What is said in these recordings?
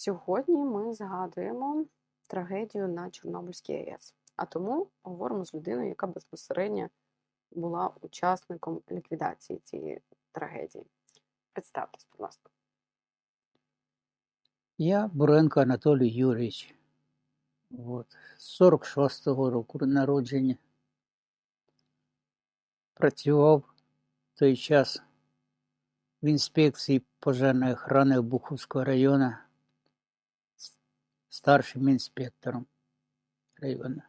Сьогодні ми згадуємо трагедію на Чорнобильській АЕС, а тому говоримо з людиною, яка безпосередньо була учасником ліквідації цієї трагедії. Представтесь, будь ласка. Я Буренко Анатолій Юрійович. От. З 46-го року народження. Працював той час в інспекції пожежної охорони Буховського району старшим інспектором району.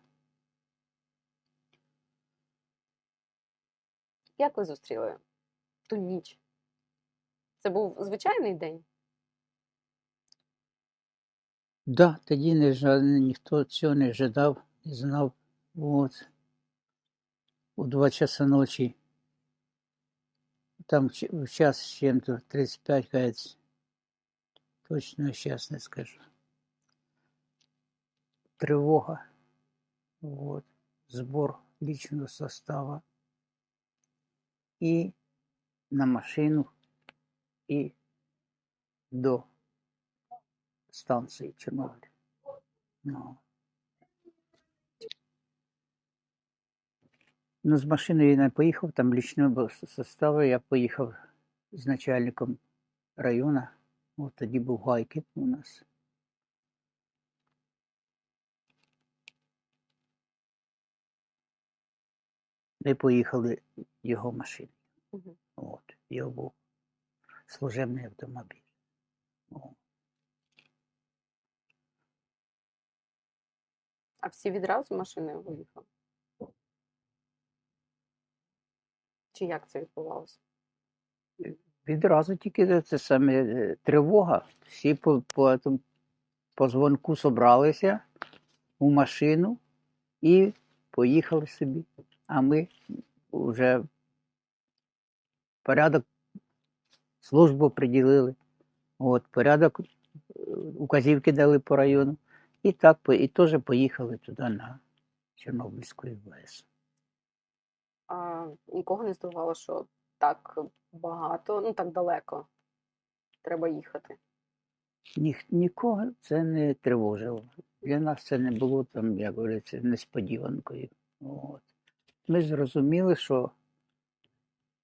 Як ви зустріли ту ніч? Це був звичайний день? Да, тоді не, жа- ніхто цього не жадав, не знав. От. У два часа ночі. Там в час з чим-то 35, кажется. Точно зараз не скажу. Тривога. Вот. Збор личного состава. І на машину, і до станції Чорнобиль. Ну. Ну, з машиною я не поїхав, там лічного составу. Я поїхав з начальником району. От тоді був гайкіт у нас. Ми поїхали його машиною. Мгм. От, його був служебний автомобіль. О. А всі відразу машиною виїхали? Чи як це відбувалося? Відразу тільки це саме е, тривога. Всі по, по, по дзвонку собралися у машину і поїхали собі. А ми вже порядок службу приділили. От, порядок е, указівки дали по району. І так і теж поїхали туди на Чорнобильську ВС. А нікого не здивувало, що так багато, ну так далеко треба їхати. Ні, нікого це не тривожило. Для нас це не було там, як говориться, несподіванкою. От. Ми зрозуміли, що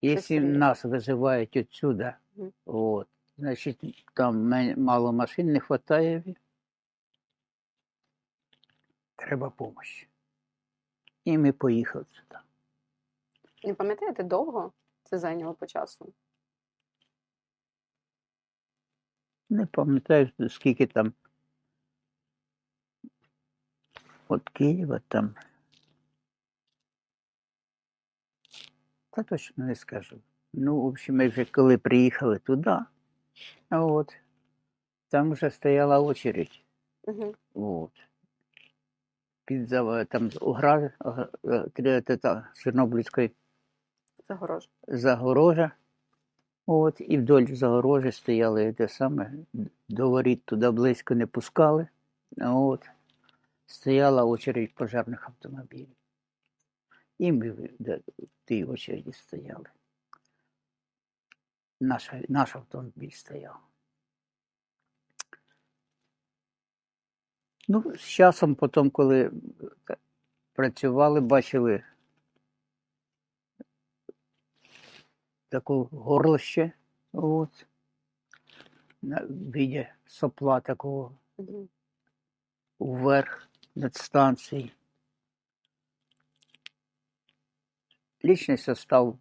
якщо нас визивають відсюди, Мгм. от, значить там мало машин не вистачає. Треба допомога. І ми поїхали сюди. Не пам'ятаєте довго це зайняло по часу? Не пам'ятаю, скільки там. От Києва там. Та точно не скажу. Ну, в общем, ми вже коли приїхали туди, от, там вже стояла очередь. Угу. От. Під там огра, е, та Чорнобильської Загорож. загорожа. От, і вдоль загорожі стояли те саме, до воріт туди близько не пускали. От, стояла очередь пожежних автомобілів. І ми в де- в тій очереді стояли. Наш, наш автомобіль стояв. Ну, з часом, потім, коли е, працювали, бачили таке горлище, от, на виді сопла такого вверх над станцією. Лічний состав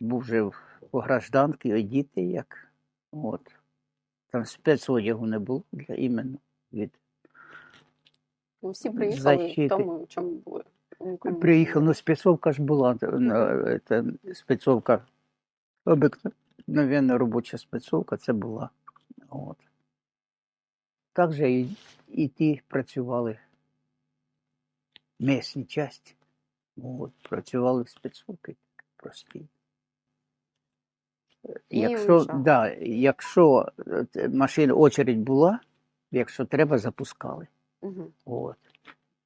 був вже в- по гражданки, одітий як. От. Там спецодягу не було для іменно від. Ну, всі приїхали Защити. в тому, в чому були. Приїхав, ну спецовка ж була, на- це спецовка, обикновенна робоча спецовка, це була. От. Так же і, і ті працювали місні часті. От, працювали в спецовки прості. Якщо, нічого. да, якщо е, машина, очередь була, якщо треба, запускали. Мгм. От.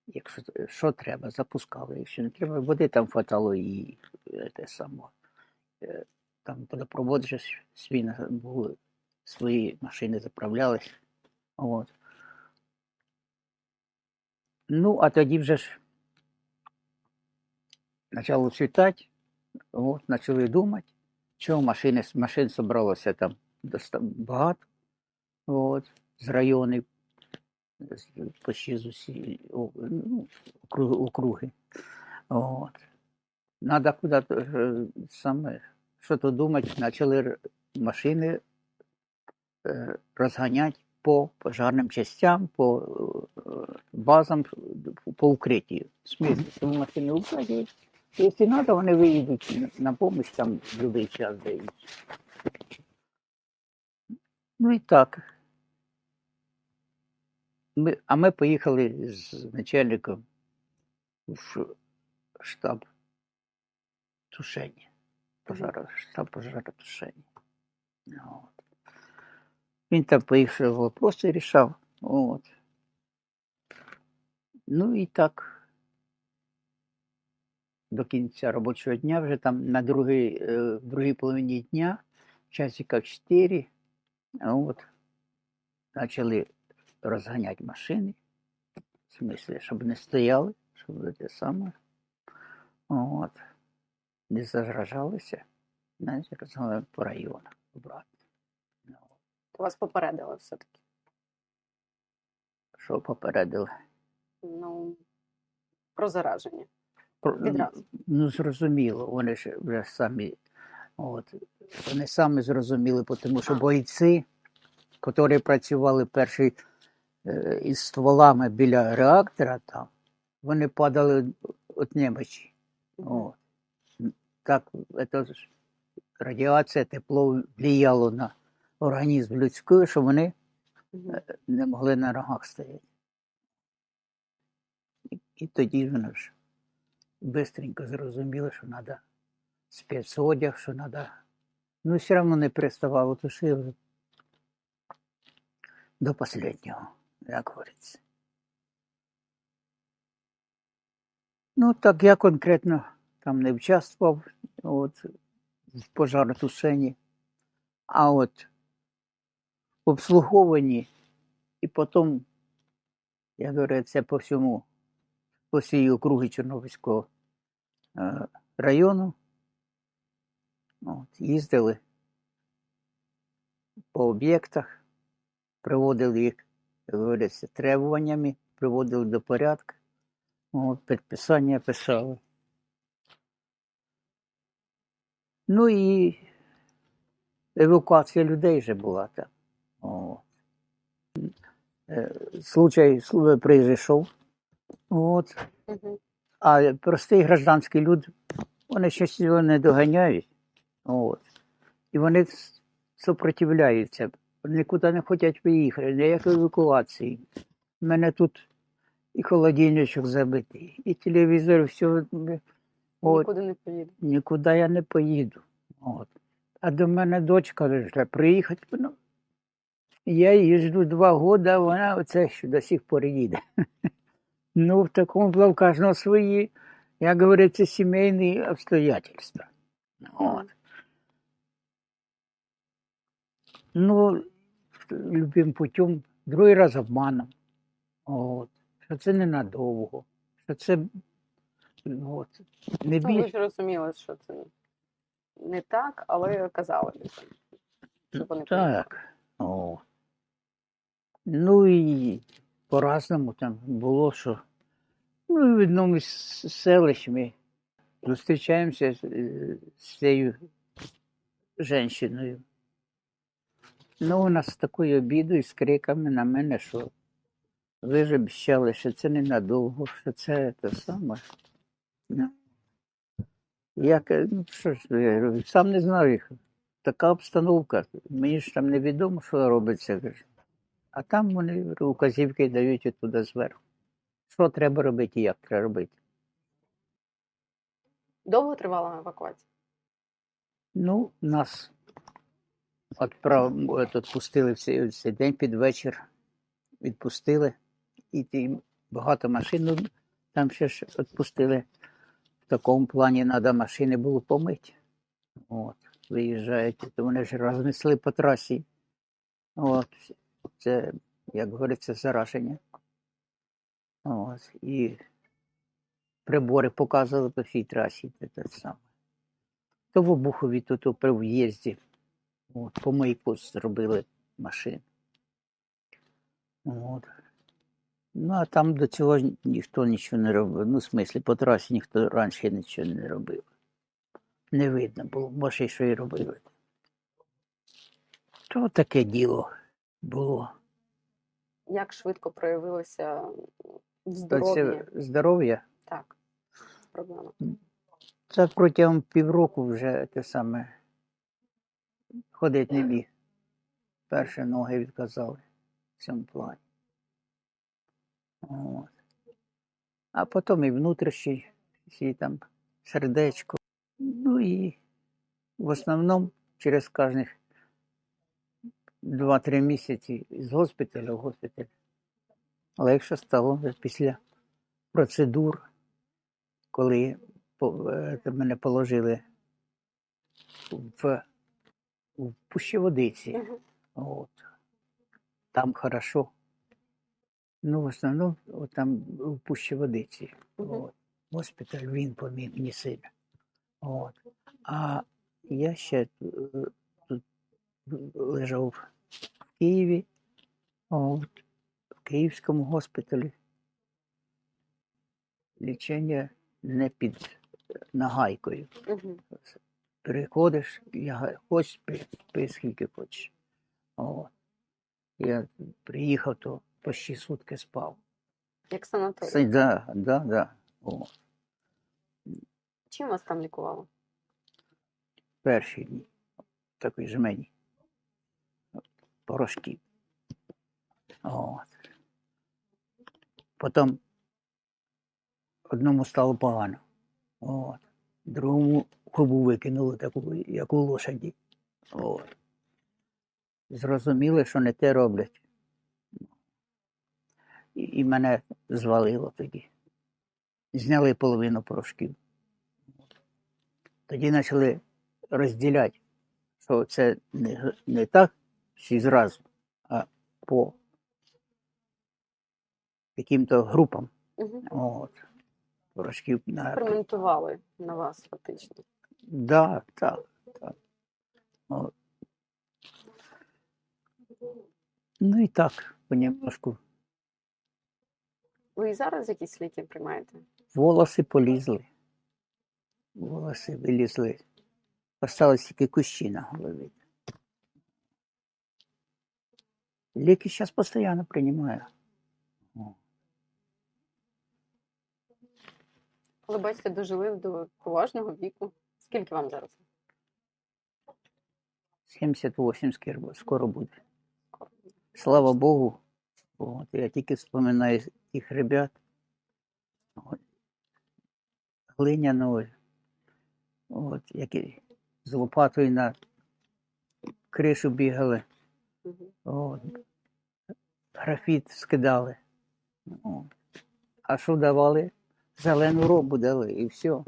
Якщо що треба, запускали. Якщо не треба, води там хватало і те саме. Там водопровод же свій були, свої машини заправлялись. От. Ну, а тоді вже ж почало світати, от, почали думати, що машини, машин зібралося там багато, от, з районів, почти з усі ну, округи. От. Надо куди-то е, саме, що то думати, почали машини е, розганяти по пожарним частям, по е, базам, по укриттю. Тому машини укриття. Якщо треба, вони виїдуть на- допомогу там в будь-який час дають. Ну і так. Ми, а ми поїхали з начальником в штаб тушення. Пожаро, штаб пожаротушення. От. Він там поїхав вопроси рішав. От. Ну і так. До кінця робочого дня, вже там на другій, е, другій половині дня, часика 4, от, почали розганяти машини. В смислі, щоб не стояли, щоб те саме. От. Не зажражалися. Знаєте, розганяли по районах. Брати. Ну, Вас попередили все-таки. що попередили? Ну, про зараження. Відразу. Ну, зрозуміло, вони ж вже самі, от, вони самі зрозуміли, тому що бойці, які працювали перші е, із стволами біля реактора, там, вони падали від немочі. От. Так, це ж радіація, тепло впливало на організм людський, що вони не могли на ногах стояти. І, тоді вони ж бистренько зрозуміли, що треба спецодяг, що треба. Ну, все одно не переставало тушили до останнього, як говориться. Ну, так я конкретно там не участвував от, в пожаротушенні, а от в обслуговуванні і потім, я говорю, це по всьому, по всій округі Чорнобильського району. От, їздили по об'єктах, приводили їх, як говориться, требуваннями, приводили до порядку, от, підписання писали. Ну і евакуація людей вже була там. От. Случай, случай прийшов. От. А простий гражданський люд, вони щось цього не доганяють. От. І вони супротивляються. Нікуди не хочуть виїхати, ніякої евакуації. У мене тут і холодильничок забитий, і телевізор, все. От, Нікуди не поїду. нікуди я не поїду. От. А до мене дочка вже приїхати. Ну, я її жду два роки, а вона оце що до сих пор їде. Ну, в такому було в кожного свої, як говориться, сімейні обстоятельства. От. Ну, любим путем, другий раз обманом. От. Що це ненадовго. Що це от, не Ну, ви більше. ж розуміли, що це не так, але казали щоб вони. Так. О. Ну і по-разному там було, що ну, в одному із селищ ми зустрічаємося з, е, з цією жінкою. Ну, вона з такою обідою, з криками на мене, що ви ж обіцяли, що це ненадовго, що це те саме. Ну, я ну що ж, я говорю, сам не знаю їх. Така обстановка. Мені ж там невідомо, що робиться. А там вони указівки дають туди зверху. Що треба робити і як треба робити. Довго тривала евакуація? Ну, нас відправ... відпустили в цей, день під вечір. Відпустили. І ті багато машин. Ну, там ще ж відпустили. В такому плані треба машини було помити. От, виїжджають, то вони ж рознесли по трасі. От, це як говориться, зараження. От, і прибори показували по всій трасі те, саме. То в Обухові, то, то при в'їзді. От, по маяку зробили машину. От. Ну, а там до цього ніхто нічого не робив. Ну, в смислі, по трасі ніхто раніше нічого не робив. Не видно було, може, що і робили. То таке діло було. Як швидко проявилося здоров'ї? це здоров'я. Так, проблема. Це протягом півроку вже те саме ходити не міг. Перші ноги відказали в цьому плані. От. А потім і внутрішній, всі там сердечко. Ну і в основному через кожних 2-3 місяці з госпіталя в госпіталь легше стало після процедур, коли е, мене положили в, в Пущеводиці. От. Там хорошо. Ну, в основному от там в Пущеводиці. От. Госпіталь він поміг мені сильно. От. А я ще е, тут лежав в Києві, от, Київському госпіталі. Лічення не під нагайкою. Мгм. Приходиш, ляга- хоч спи, скільки хочеш. От. Я приїхав, то почти сутки спав. Як санаторій. Це, да, да, да. О, Чим вас там лікували? перші дні. Такий жмені. Порошки. От. Потім одному стало погано. От. Другому губу викинули таку, як у лошаді. От. Зрозуміли, що не те роблять. І, і мене звалило тоді. Зняли половину порошків. Тоді почали розділяти, що це не, не так всі зразу, а по яким-то групам. Угу. От. Порошків на Експериментували на вас фактично. Да, так, так. От. Ну і так, понемножку. Ви і зараз якісь ліки приймаєте? Волоси полізли. Волоси вилізли. Осталось тільки кущі на голові. Ліки зараз постійно приймаю. Але бачите, дожили до поважного віку. Скільки вам зараз? 78 скоро- скоро буде. Слава Богу. От, я тільки вспоминаю тих ребят. От, глиняного, от, які з лопатою на кришу бігали, от, графіт скидали. От. А що давали? Зелену робу дали і все.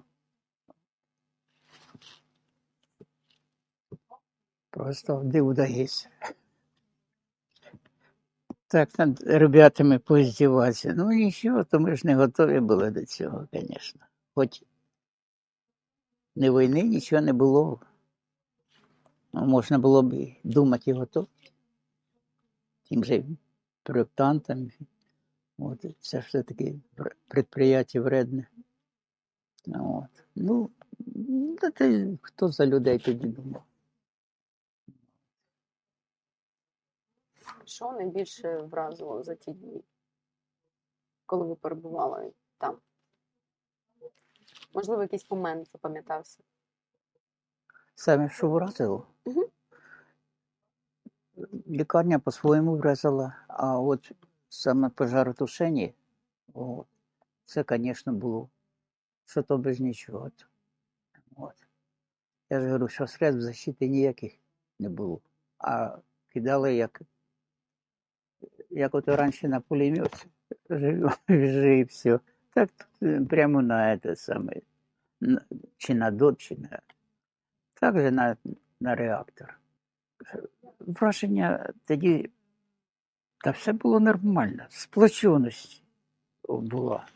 Просто вдається. Так, над ребятами поздіватися. Ну нічого, то ми ж не готові були до цього, звісно. Хоч не війни, нічого не було. Ну, можна було б думати і готові. Тим же проєктантам. От, це ж все-таки пр- предприятие вредне. От. Ну, ти, хто за людей тоді думав? Що найбільше вразило за ті дні, коли ви перебували там? Можливо, якийсь момент запам'ятався. Саме що вразило. Мгм. Лікарня по-своєму вразила, а от саме пожаротушення, от, це, звісно, було. Що то без нічого. От. Я ж говорю, що средств защити ніяких не було. А кидали як, як от раніше на пулемет. Вже і все. Так е, прямо на це саме. Чи на дот, чи на. Так же на, на реактор. Враження тоді Та все було нормально, сплоченість була.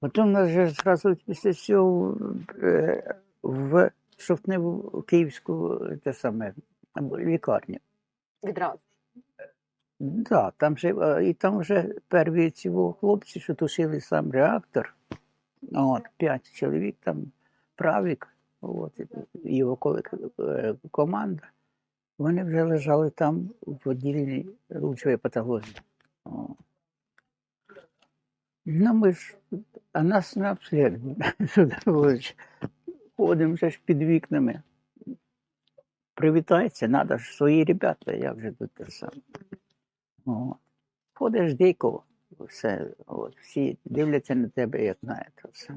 Потім нас же зразу після цього е, в Шовтневу Київську те саме лікарню. Відразу. Да, там же, е, і там вже перві ці хлопці, що тушили сам реактор. От, п'ять чоловік, там правік, от, його е, команда. Вони вже лежали там в відділенні лучової патології. Ну, ми ж, а нас на обслідування. Сюди Ходимо вже ж під вікнами. Привітається, треба ж свої ребята, як же тут те саме. Ходиш дико, все, от, всі дивляться на тебе, як на це.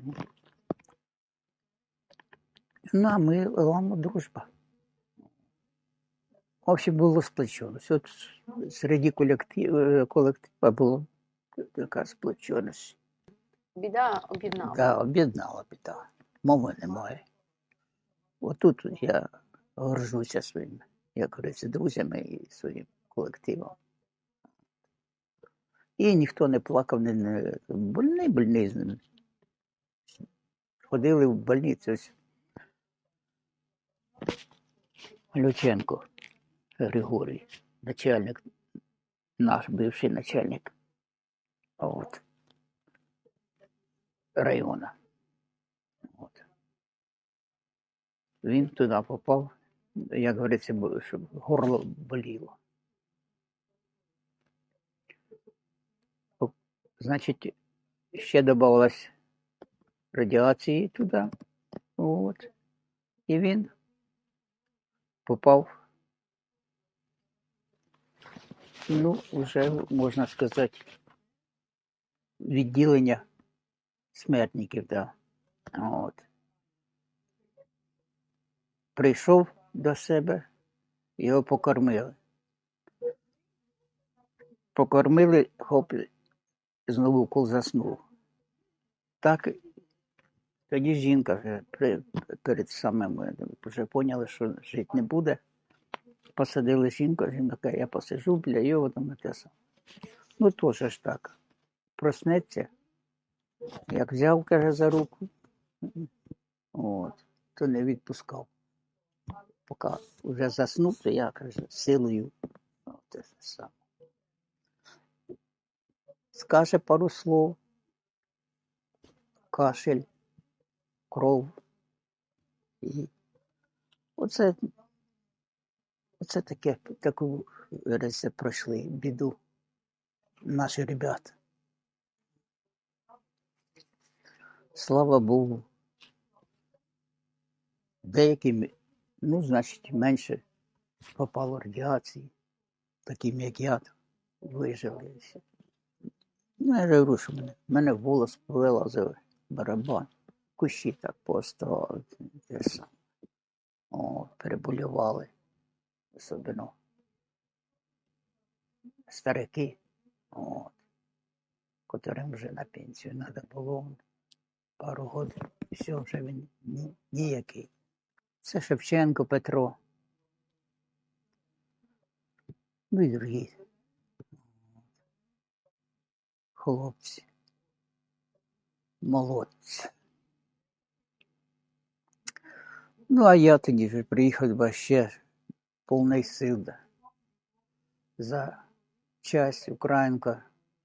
Ну, а ми ламо дружба. Взагалі було сплоченість. От серед колектив, колектива була така сплоченість. Біда об'єднала. Да, об'єднала біда. Мови немає. Отут я горжуся своїми, як говориться, друзями і своїм колективом. І ніхто не плакав, не, не больний, больний з. Ходили в больницю. Ось. Люченко Григорій, начальник, наш бивший начальник. От. району. От. Він туди попав, як говориться, щоб горло боліло. Значить, ще додавалось радіації туди. От. І він попав, ну, вже можна сказати, відділення смертників, да. От. Прийшов до себе, його покормили. Покормили, хоп, знову укол заснув. Так тоді жінка вже перед самим вже поняли, що жити не буде. Посадили жінку, жінка каже, я посижу біля його там те саме. Ну, теж ж так. Проснеться, як взяв, каже, за руку, от, то не відпускав. Поки вже заснув, то я каже, силою. Те саме. Скаже пару слов, кашель, кров. І оце, оце таке, таку говориться, пройшли біду наші ребята. Слава Богу. Деяким, ну, значить, менше попало радіації, таким як я, вижили. всі. Ну, я говорю, що мене, мене волос повилазив барабан, кущі так поставили, переболювали, особливо старики, от, котрим вже на пенсію треба було пару років, все, вже він ні- ніякий. Це Шевченко Петро. Ну і другі хлопці. Молодці. Ну, а я тоді вже приїхав ба ще повний сил. да. За часть Українка.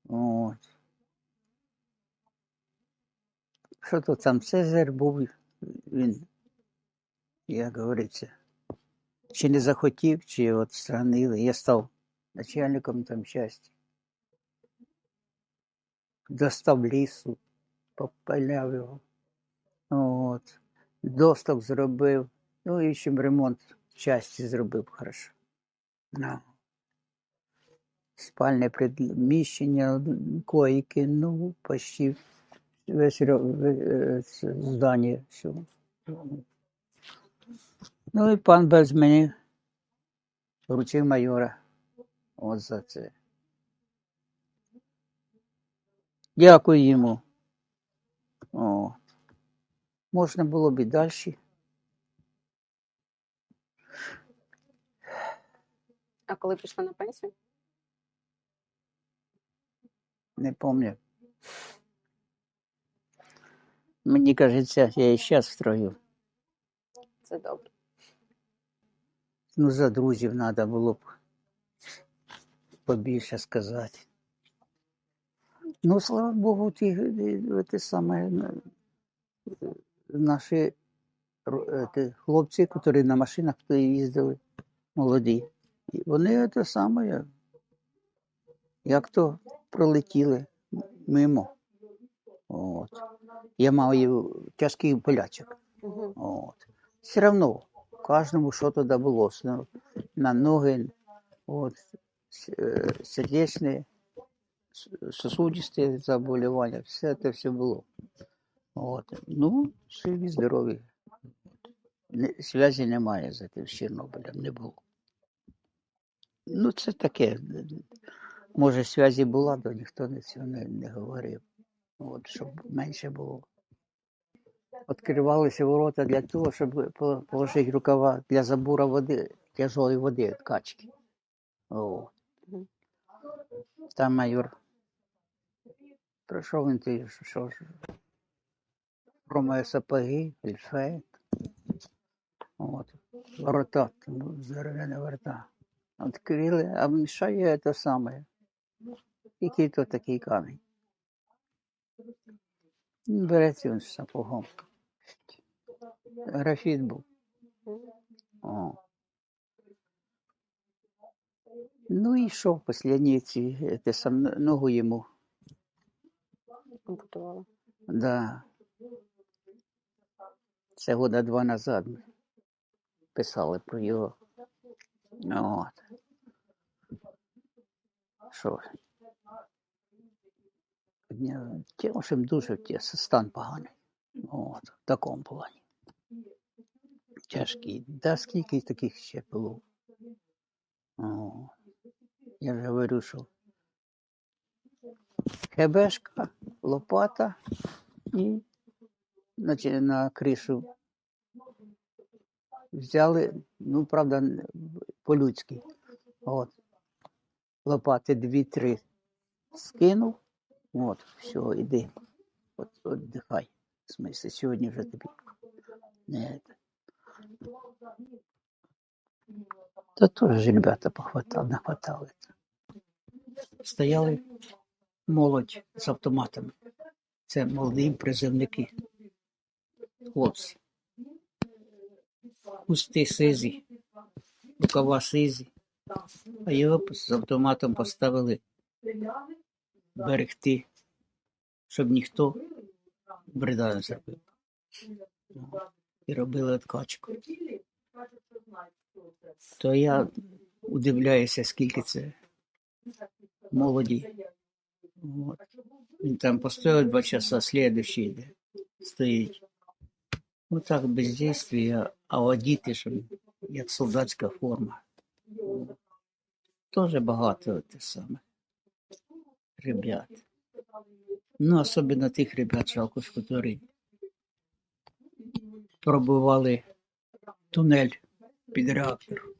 От. Що то там Цезарь був, він, як говориться, чи не захотів, чи от странили. Я став начальником там часті. Достав лісу, попаляв його. От. Досток зробив. Ну і ще ремонт Часті зробив хорошо. Ну. Спальне приміщення, койки, ну, почти весь це здання. Все. Ну і пан без мені вручив майора. От за це. Дякую йому. О. Можна було б і далі. А коли пішли на пенсію? Не пам'ятаю. Мені кажеться, я і зараз в строю. Це добре. Ну, за друзів треба було б побільше сказати. Ну, слава Богу, ті, е, те саме, е, наші е, хлопці, які на машинах їздили, молоді, і вони те саме, як то пролетіли мимо. От. Я мав тяжкий болячок. От. Все равно, кожному що туди було. На ноги, от, е, сердечні, сосудисті заболівання, все це все було. От. Ну, живі, здорові. Зв'язі немає з тим з Чорнобилем, не було. Ну, це таке. Може, зв'язі була, то ніхто не цього не, не говорив. От, щоб менше було. Відкривалися ворота для того, щоб положити рукава для забору води, тяжої води від качки. О. Там майор прийшов він ти, що, що ж, промає сапоги, фельдфейт. От. Ворота, здоров'яні ворота. Відкрили, а мішає те саме. Який то такий камінь. Береться він з сапогом. Графіт був. О. Ну і що, останні ці, те сам ногу йому. Ампутували. Да. Це года два назад писали про його. От. Що? Тимошем дуже стан поганий. От, в такому плані. Тяжкий. Да скільки таких ще було. О, я ж говорю, що хебешка, лопата і значить, на кришу взяли, ну, правда, по-людськи. От. Лопати дві-три скинув. От, все, іди. От, віддихай. В смысле, сьогодні вже тобі. Не. Та теж ребята похватали, нахватали. Стояли молодь з автоматами. Це молоді призивники. Хлопці. Кусти сизі, рукава сизі. А його з автоматом поставили берегти, щоб ніхто бреда не зробив. І робили откачку. То я удивляюся, скільки це молоді. От. Він там постояв два часа, слідуючий йде, стоїть. Ну так, бездействие, а одіти, що як солдатська форма. Теж багато те саме. Ребят. Ну, особливо тих ребят, жалко, які пробували тунель під реактор,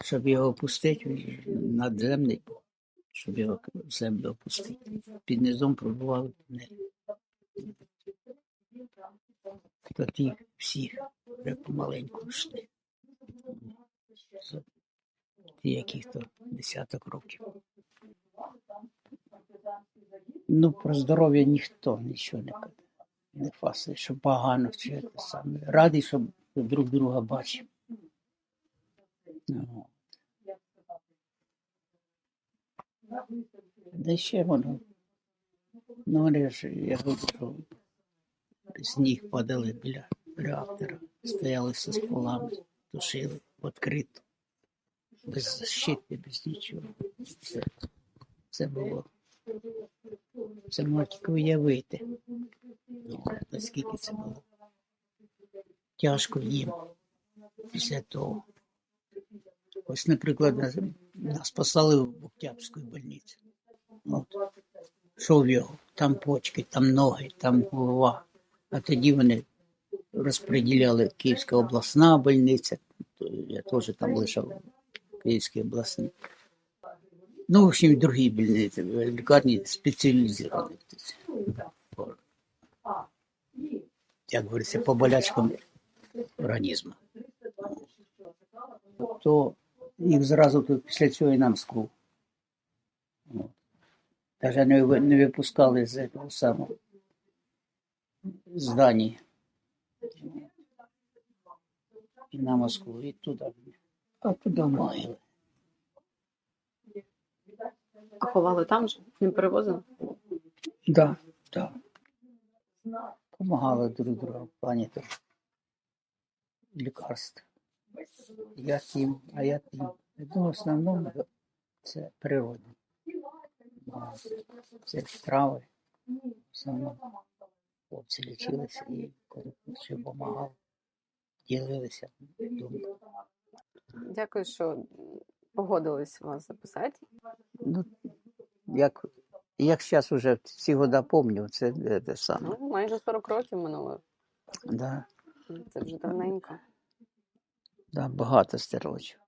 щоб його опустити, надземний щоб його в землю опустити. Під низом пробували тунель. То ті всі вже помаленьку йшли. З- Ті, яких то десяток років. Ну, про здоров'я ніхто нічого не каже. Не фасує, що погано чи те саме. Радий, щоб друг друга бачив. Ну, Да ще воно. Ну, вони ж, я що з ніг падали біля реактора, стояли зі стволами, тушили відкрито, без защити, без нічого. Це, це було. Це можна тільки уявити. Ну, наскільки це було тяжко їм після того. Ось, наприклад, нас, послали в Октябрьську больницю. От. В його? Там почки, там ноги, там голова. А тоді вони розподіляли Київська обласна больниця. Я теж там лишав в Київській обласній. Ну, в общем, другі больниці, лікарні спеціалізовані. По- Як говориться, по болячкам організму. То їх зразу тут після цього і на Москву. Навіть не, не випускали з того самого здані. І на Москву, і туди. А туди могили. А ховали там же? Не перевозили? Да, да. Помагали друг другу в плані там, лікарств. Я тим, а я тим. Я думаю, в основному це природне. Це трави. В основному хлопці лічилися і коли ще допомагав, ділилися думками. Дякую, що погодились вас записати. Ну, як, як зараз вже всі года пам'ятаю, це те, те саме. Ну, майже 40 років минуло. Да, Це вже давненько. да, багато стерочів.